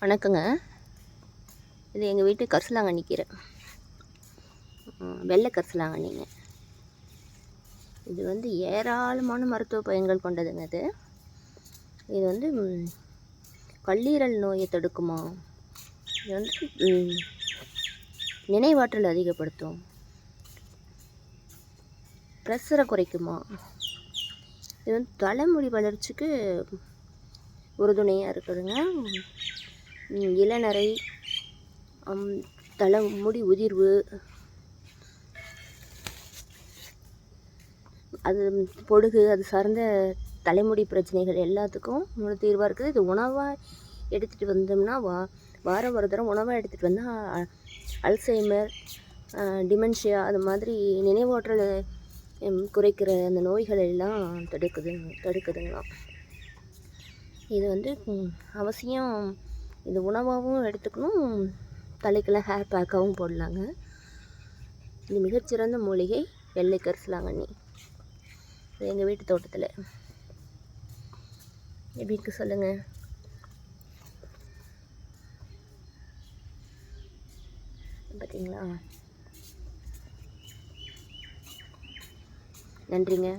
வணக்கங்க. இது எங்கள் வீட்டு கரிசலாங்கண்ணி கீரை வெள்ளை கரிசலாங்கண்ணிங்க. இது வந்து ஏராளமான மருத்துவ பயன்கள் கொண்டதுங்க இது. இது வந்து கல்லீரல் நோயை தடுக்குமா? இது வந்து நினைவாற்றல் அதிகப்படுத்தும். ப்ரெஷரை குறைக்குமா? இது வந்து தலைமுடி வளர்ச்சிக்கு உறுதுணையாக இருக்குதுங்க. இளநரை தலை முடி உதிர்வு. அது பொடுகு அது சார்ந்த தலைமுடி பிரச்சனைகள் எல்லாத்துக்கும் ஒரு தீர்வாக இருக்குது. இது உணவாக எடுத்துகிட்டு வந்தோம்னா வா வாரம் ஒரு தரம் உணவாக எடுத்துகிட்டு வந்தால் அல்சைமர் டிமென்ஷியா அது மாதிரி நினைவாற்றல் குறைக்கிற அந்த நோய்கள் எல்லாம் தடுக்குது தடுக்குதுங்களாம். இது வந்து அவசியம் இது உணவாகவும் எடுத்துக்கணும். தலைக்கெல்லாம் ஹேர் பேக்காகவும் போடலாங்க. இது மிகச்சிறந்த மூலிகை வெள்ளை கரிசலாங்கண்ணி இது எங்கள் வீட்டு தோட்டத்தில். எப்படி இருக்கு சொல்லுங்கள் பார்த்தீங்களா நன்றிங்க.